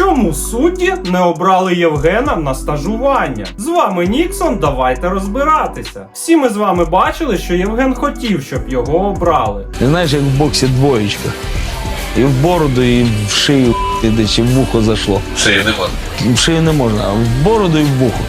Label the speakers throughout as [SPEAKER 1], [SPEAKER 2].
[SPEAKER 1] Чому судді не обрали Євгена на стажування? З вами Ніксон, давайте розбиратися. Всі ми з вами бачили, що Євген хотів, щоб його обрали.
[SPEAKER 2] Ти знаєш, як в боксі двоєчка. І в бороду, і в шию іде, чи в вухо зайшло.
[SPEAKER 3] Шиї не можна.
[SPEAKER 2] В шию не можна, а в бороду і в вухо.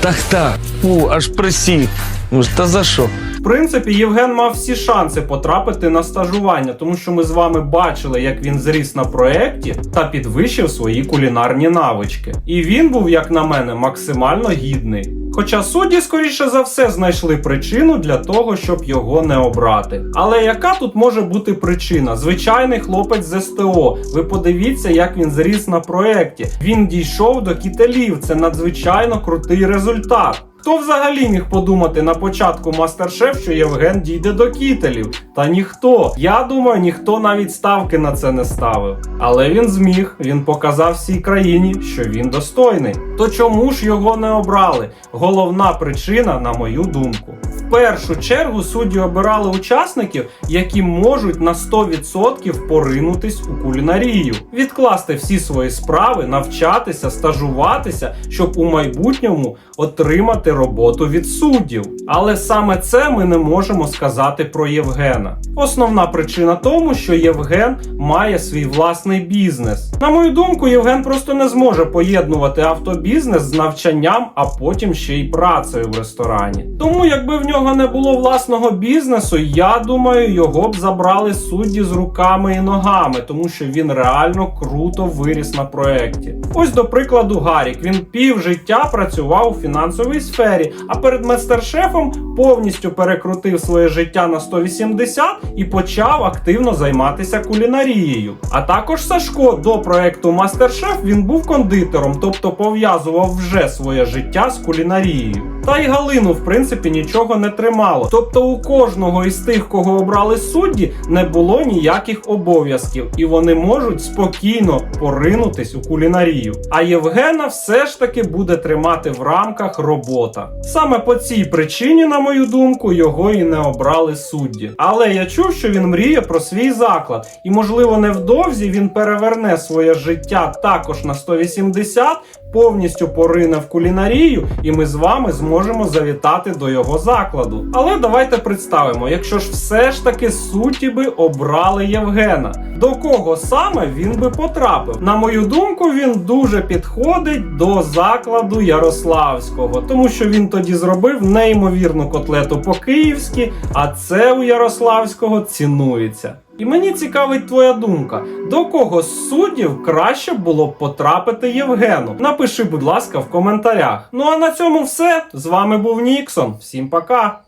[SPEAKER 2] Так так, фу, аж присів. Ну Та за що?
[SPEAKER 1] В принципі, Євген мав всі шанси потрапити на стажування, тому що ми з вами бачили, як він зріс на проєкті та підвищив свої кулінарні навички. І він був, як на мене, максимально гідний. Хоча судді, скоріше за все, знайшли причину для того, щоб його не обрати. Але яка тут може бути причина? Звичайний хлопець з СТО. Ви подивіться, як він зріс на проєкті. Він дійшов до кітелів. Це надзвичайно крутий результат. Хто взагалі міг подумати на початку мастер-шеф, що Євген дійде до кітелів? Та ніхто. Я думаю, ніхто навіть ставки на це не ставив. Але він зміг, він показав всій країні, що він достойний. То чому ж його не обрали? Головна причина, на мою думку. Першу чергу судді обирали учасників, які можуть на 100% поринутись у кулінарію, відкласти всі свої справи, навчатися, стажуватися, щоб у майбутньому отримати роботу від суддів. Але саме це ми не можемо сказати про Євгена. Основна причина тому, що Євген має свій власний бізнес. На мою думку, Євген просто не зможе поєднувати автобізнес з навчанням, а потім ще й працею в ресторані. Тому, якби в нього не було власного бізнесу, я думаю, його б забрали судді з руками і ногами, тому що він реально круто виріс на проєкті. Ось до прикладу, Гарік. Він пів життя працював у фінансовій сфері, а перед майстер-шефом повністю перекрутив своє життя на 180 і почав активно займатися кулінарією. А також Сашко до проекту Мастер-шеф він був кондитером, тобто пов'язував вже своє життя з кулінарією. Та й Галину, в принципі, нічого не тримало. Тобто у кожного із тих, кого обрали судді, не було ніяких обов'язків, і вони можуть спокійно поринутись у кулінарію. А Євгена все ж таки буде тримати в рамках робота. Саме по цій причині, на мою думку, його і не обрали судді. Але я чув, що він мріє про свій заклад, і можливо невдовзі він переверне своє життя також на 180, повністю порине в кулінарію, і ми з вами зможемо завітати до його закладу. Але давайте представимо, якщо ж все ж таки судді би обрали Євгена, до кого саме він би потрапив? На мою думку, він дуже підходить до закладу Ярославського, тому що він тоді зробив неймовірну котлету по-київськи, а це у Ярославського цінується. І мені цікавить твоя думка, до кого з суддів краще було б потрапити Євгену? Напиши, будь ласка, в коментарях. Ну а на цьому все. З вами був Ніксон. Всім пока!